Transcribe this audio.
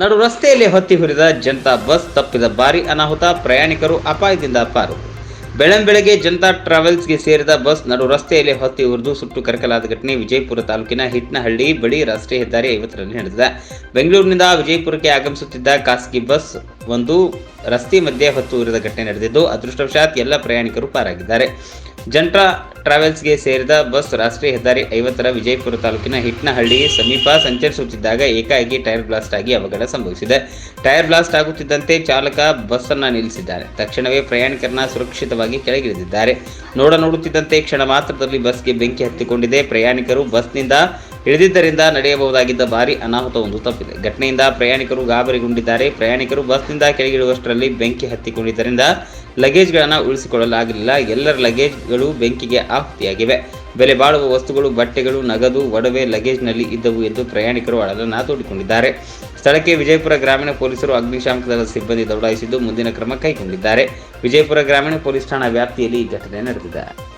ನಡು ರಸ್ತೆಯಲ್ಲಿ ಹೊತ್ತಿ ಹುರಿದ ಜನತಾ ಬಸ್ ತಪ್ಪಿದ ಭಾರಿ ಅನಾಹುತ ಪ್ರಯಾಣಿಕರು ಅಪಾಯದಿಂದ ಪಾರು. ಬೆಳಂಬೆಳಗ್ಗೆ ಜನತಾ ಟ್ರಾವೆಲ್ಸ್ಗೆ ಸೇರಿದ ಬಸ್ ನಡು ರಸ್ತೆಯಲ್ಲಿ ಹೊತ್ತಿ ಉರಿದು ಸುಟ್ಟು ಕರಕಲಾದ ಘಟನೆ ವಿಜಯಪುರ ತಾಲೂಕಿನ ಹಿಟ್ನಹಳ್ಳಿ ಬಳಿ ರಾಷ್ಟ್ರೀಯ ಹೆದ್ದಾರಿ ಐವತ್ತರಲ್ಲಿ ನಡೆದಿದೆ. ಬೆಂಗಳೂರಿನಿಂದ ವಿಜಯಪುರಕ್ಕೆ ಆಗಮಿಸುತ್ತಿದ್ದ ಖಾಸಗಿ ಬಸ್ ಒಂದು ರಸ್ತೆ ಮಧ್ಯೆ ಹೊತ್ತು ಉರಿದ ಘಟನೆ ನಡೆದಿದ್ದು, ಅದೃಷ್ಟವಶಾತ್ ಎಲ್ಲ ಪ್ರಯಾಣಿಕರು ಪಾರಾಗಿದ್ದಾರೆ. ಜನತಾ ಟ್ರಾವೆಲ್ಸ್ಗೆ ಸೇರಿದ ಬಸ್ ರಾಷ್ಟ್ರೀಯ ಹೆದ್ದಾರಿ ಐವತ್ತರ ವಿಜಯಪುರ ತಾಲೂಕಿನ ಹಿಟ್ನಹಳ್ಳಿ ಸಮೀಪ ಸಂಚರಿಸುತ್ತಿದ್ದಾಗ ಏಕಾಏಕಿ ಟೈರ್ ಬ್ಲಾಸ್ಟ್ ಆಗಿ ಅವಘಡ ಸಂಭವಿಸಿದೆ. ಟೈರ್ ಬ್ಲಾಸ್ಟ್ ಆಗುತ್ತಿದ್ದಂತೆ ಚಾಲಕ ಬಸ್ ಅನ್ನ ನಿಲ್ಲಿಸಿದ್ದಾನೆ ತಕ್ಷಣವೇ ಪ್ರಯಾಣಿಕರನ್ನ ಸುರಕ್ಷಿತವಾಗಿ ಕೆಳಗಿಳಿದಿದ್ದಾರೆ. ನೋಡ ನೋಡುತ್ತಿದ್ದಂತೆ ಕ್ಷಣ ಮಾತ್ರದಲ್ಲಿ ಬಸ್ಗೆ ಬೆಂಕಿ ಹತ್ತಿಕೊಂಡಿದೆ. ಪ್ರಯಾಣಿಕರು ಬಸ್ನಿಂದ ಇಳಿದಿದ್ದರಿಂದ ನಡೆಯಬಹುದಾಗಿದ್ದ ಭಾರಿ ಅನಾಹುತವೊಂದು ತಪ್ಪಿದೆ. ಘಟನೆಯಿಂದ ಪ್ರಯಾಣಿಕರು ಗಾಬರಿಗೊಂಡಿದ್ದಾರೆ. ಪ್ರಯಾಣಿಕರು ಬಸ್ನಿಂದ ಕೆಳಗಿಳುವಷ್ಟರಲ್ಲಿ ಬೆಂಕಿ ಹತ್ತಿಕೊಂಡಿದ್ದರಿಂದ ಲಗೇಜ್ಗಳನ್ನು ಉಳಿಸಿಕೊಳ್ಳಲಾಗಲಿಲ್ಲ ಎಲ್ಲರ ಲಗೇಜ್ಗಳು ಬೆಂಕಿಗೆ ಆಹುತಿಯಾಗಿವೆ. ಬೆಲೆ ಬಾಳುವ ವಸ್ತುಗಳು, ಬಟ್ಟೆಗಳು, ನಗದು, ಒಡವೆ, ಲಗೇಜ್ನಲ್ಲಿ ಇದ್ದವು ಎಂದು ಪ್ರಯಾಣಿಕರು ಅಳಲನ್ನ ತೋಡಿಕೊಂಡಿದ್ದಾರೆ. ಸ್ಥಳಕ್ಕೆ ವಿಜಯಪುರ ಗ್ರಾಮೀಣ ಪೊಲೀಸರು ಅಗ್ನಿಶಾಮಕ ದಳದ ಸಿಬ್ಬಂದಿ ದೌಡಾಯಿಸಿದ್ದು ಮುಂದಿನ ಕ್ರಮ ಕೈಗೊಂಡಿದ್ದಾರೆ. ವಿಜಯಪುರ ಗ್ರಾಮೀಣ ಪೊಲೀಸ್ ಠಾಣಾ ವ್ಯಾಪ್ತಿಯಲ್ಲಿ ಈ ಘಟನೆ ನಡೆದಿದೆ.